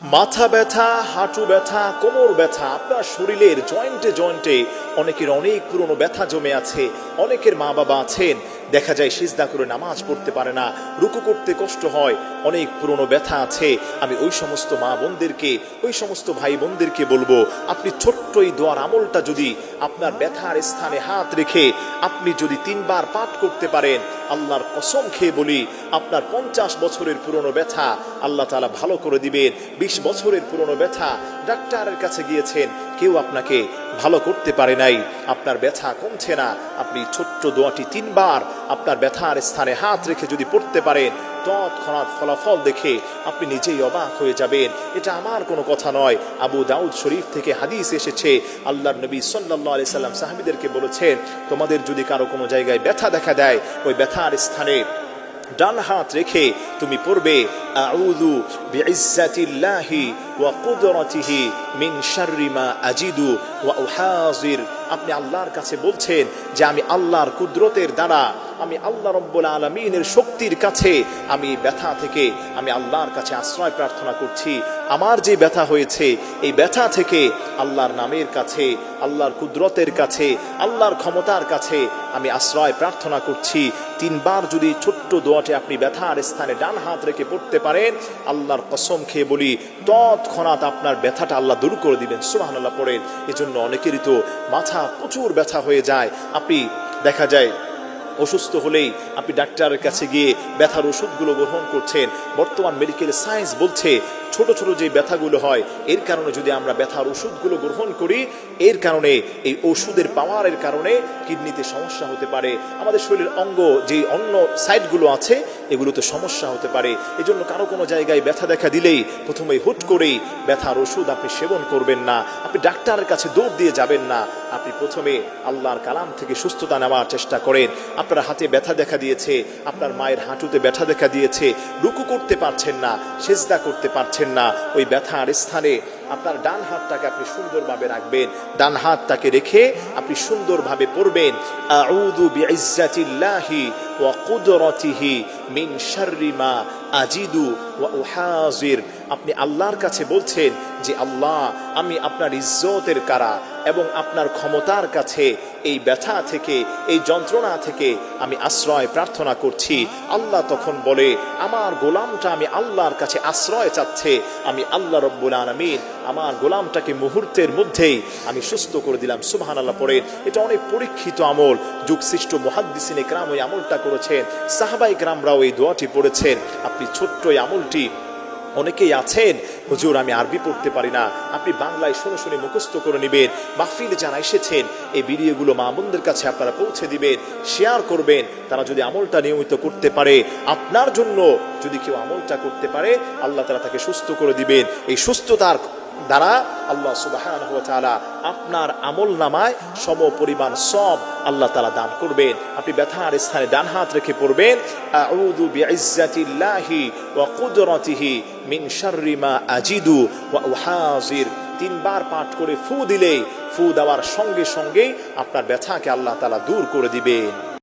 মাথা ব্যথা, হাঁটু ব্যথা, কোমর ব্যথা, আপনার শরীরের জয়েন্টে জয়েন্টে অনেকের অনেক পুরনো ব্যথা জমে আছে, অনেকের মা বাবা আছেন। দেখা যায় সিজদা করে নামাজ পড়তে পারে না, রুকু করতে কষ্ট হয়, অনেক পুরনো ব্যথা আছে। আমি ওই সমস্ত মা বোনদেরকে, ওই সমস্ত ভাই বোনদেরকে বলব, আপনি ছোট্ট এই দোয়ার আমলটা যদি আপনার ব্যথার স্থানে হাত রেখে আপনি যদি তিনবার পাঠ করতে পারেন, আল্লাহর কসম খেয়ে বলি, আপনার পঞ্চাশ বছরের পুরনো ব্যথা আল্লাহ তালা ভালো করে দিবেন। বিশ বছরের পুরনো ব্যথা ডাক্তারের কাছে গিয়েছেন কেউ আপনাকে ভালো করতে পারে নাই। আপনার ব্যথা কমছে না। আপনি ছোট্ট দোয়াটি তিনবার আপনার ব্যথার স্থানে হাত রেখে যদি পড়তে পারেন, তৎক্ষণাৎ ফলাফল দেখে আপনি নিজেই অবাক হয়ে যাবেন। এটা আমার কোনো কথা নয়। আবু দাউদ শরীফ থেকে হাদিস এসেছে, আল্লাহর নবী সাল্লাহ আলি সাল্লাম সাহাবিদেরকে বলেছেন, তোমাদের যদি কারও কোনো জায়গায় ব্যথা দেখা দেয়, ওই ব্যথার স্থানে ডান হাত রেখে তুমি পড়বে, আউযু বিইজ্জাতিল্লাহি ওয়া কুদরাতিহি মিন শাররি মা আজিদু ওয়া উহাজির। আপনি আল্লাহর কাছে বলছেন যে আমি আল্লাহর কুদরতের দ্বারা আমি আল্লাহ রব্বুল আলমিনের শক্তির কাছে, আমি ব্যথা থেকে, আমি আল্লাহর কাছে আশ্রয় প্রার্থনা করছি। আমার যে ব্যথা হয়েছে, এই ব্যথা থেকে আল্লাহর নামের কাছে, আল্লাহর কুদরতের কাছে, আল্লাহর ক্ষমতার কাছে আমি আশ্রয় প্রার্থনা করছি। তিনবার যদি ছোট্ট দোয়াটে আপনি ব্যথার স্থানে ডান হাত রেখে পড়তে পারেন, আল্লাহর কসম খেয়ে বলি, তৎক্ষণাৎ আপনার ব্যথাটা আল্লাহ দূর করে দিবেন। সুবাহান আল্লাহ পড়েন। এজন্য অনেকেরই তো মাথা প্রচুর ব্যথা হয়ে যায়। আপনি, দেখা যায় অসুস্থ হলেই আপনি ডাক্তারের কাছে গিয়ে ব্যথার ওষুধগুলো গ্রহণ করছেন। বর্তমান মেডিকেল সায়েন্স বলছে, ছোট ছোট যে ব্যথাগুলো হয়, এর কারণে যদি আমরা ব্যথার ওষুধগুলো গ্রহণ করি, এর কারণে, এই ওষুধের পাওয়ারের কারণে কিডনিতে সমস্যা হতে পারে। আমাদের শরীরের অঙ্গ যে অন্য সাইডগুলো আছে, এগুলোতে সমস্যা হতে পারে। এজন্য কারও কোনো জায়গায় ব্যথা দেখা দিলেই প্রথমে হুট করেই ব্যথার ওষুধ আপনি সেবন করবেন না। আপনি ডাক্তারের কাছে দৌড় দিয়ে যাবেন না। আপনি প্রথমে আল্লাহর কালাম থেকে সুস্থতা নেওয়ার চেষ্টা করেন। আপনার হাতে ব্যথা দেখা দিয়েছে, আপনার মায়ের হাঁটুতে ব্যথা দেখা দিয়েছে। রুকু করতে পারছেন না, সেজদা করতে পারছেন না। ওই ব্যথার স্থানে আপনার ডান হাতটাকে আপনি সুন্দরভাবে রাখবেন, ডান হাতটাকে রেখে আপনি সুন্দরভাবে পড়বেন। আউযু বিইজ্জাতিল্লাহি ওয়া কুদরতিহি মিন শাররি মা আজিদু ওয়া উহাজির। আপনি আল্লাহর কাছে বলছেন যে, আল্লাহ, আমি আপনার ইজ্জতের কারা এবং আপনার ক্ষমতার কাছে এই ব্যথা থেকে, এই যন্ত্রণা থেকে আমি আশ্রয় প্রার্থনা করছি। আল্লাহ তখন বলে, আমার গোলামটা আমি আল্লাহর কাছে আশ্রয় চাচ্ছে। আমি আল্লাহ রব্বুল আলমিন আমার গোলামটাকে মুহূর্তের মধ্যেই আমি সুস্থ করে দিলাম। সুবাহান আল্লাহ পড়ে, এটা অনেক পরীক্ষিত আমল। যুগসৃষ্ট মহাদ্দিসিন গ্রাম ওই আমলটা করেছেন, সাহাবাই গ্রামরাও এই দোয়াটি পড়েছেন। আপনি ছোট্ট এই আমলটি অনেকেই আছেন হুজুর, আমি আরবি পড়তে পারি না। আপনি বাংলায় শুনে শুনে মুখস্থ করে নেবেন। মাহফিলে যারা এসেছেন, এই ভিডিওগুলো মা বোনদের কাছে আপনারা পৌঁছে দিবেন শেয়ার করবেন। তারা যদি আমলটা নিয়মিত করতে পারে, আপনার জন্য যদি কেউ আমলটা করতে পারে, আল্লাহ তারা তাকে সুস্থ করে দিবেন। এই সুস্থতার দ্বারা আল্লাহ সুবাহ আপনার আমল নামায় সম পরিমাণ সব আল্লাহ তালা দান করবেন। আপনি ব্যথার স্থানে ডান হাত রেখে পড়বেন। মিন আজিদু তিনবার পাঠ করে ফু দিলেই ফু দেওয়ার সঙ্গে সঙ্গেই আপনার ব্যথাকে আল্লাহ তালা দূর করে দিবেন।